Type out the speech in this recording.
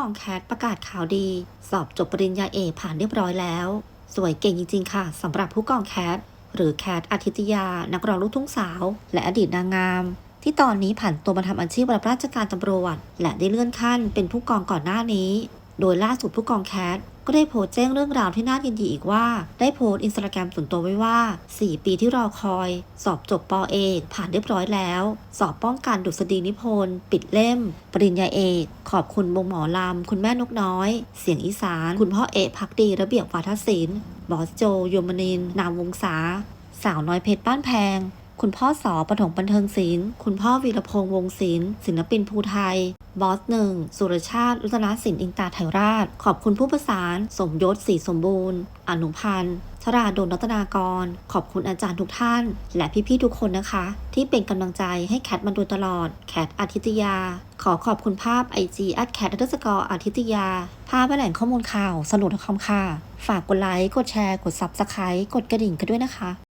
องแคทประกาศข่าวดี สอบจบปริญญาเอกผ่านเรียบร้อยแล้ว สวยเก่งจริง ๆ ค่ะสำหรับผู้กองแคทหรือแคทอาทิตยา นักร้องลูกทุ่งสาว และอดีตนางงาม ที่ตอนนี้ผ่านตัวมาทำอาชีพรับราชการตำรวจ และได้เลื่อนขั้นเป็นผู้กองก่อนหน้านี้ โดยล่าสุดผู้กองแคทก็ได้โพสต์แจ้งเรื่องราวที่น่ายินดีอีกว่า ได้โพสต์อินสตาแกรมส่วนตัวไว้ว่า 4 ปีที่รอคอย สอบจบปอเอกผ่านเรียบร้อยแล้ว สอบป้องกันดุษฎีนิพนธ์ปิดเล่ม ปริญญาเอก ขอบคุณวงหมอลำ คุณแม่นกน้อย เสียงอีสาน คุณพ่อเอกพักดีระเบียบวาทศิลป์บอสโจ โยมนิน นามวงศาสาวน้อยเพชรบ้านแพง คุณพ่อสอปฐมบันเทิงศิลป์ คุณพ่อวีรพงษ์วงศิลป์ ศิลปินภูไทย บอสหนึ่ง สุรชาติรัตนศิลป์อิงตาไทยราช ขอบคุณผู้ประสาน สมยศศรีสมบูรณ์ อนุพันธ์ ชราดลรัตนากร ขอบคุณอาจารย์ทุกท่าน และพี่ๆทุกคนนะคะ ที่เป็นกำลังใจให้แคทมาโดยตลอด แคทอาทิตยา ขอขอบคุณภาพ IG แอดแคทอัสกอร์อาทิตยา ภาพและแหล่งข้อมูลข่าวสนุกคอมค่ะ ฝากกดไลค์ กดแชร์ กด Subscribe กดกระดิ่งกันด้วยนะคะ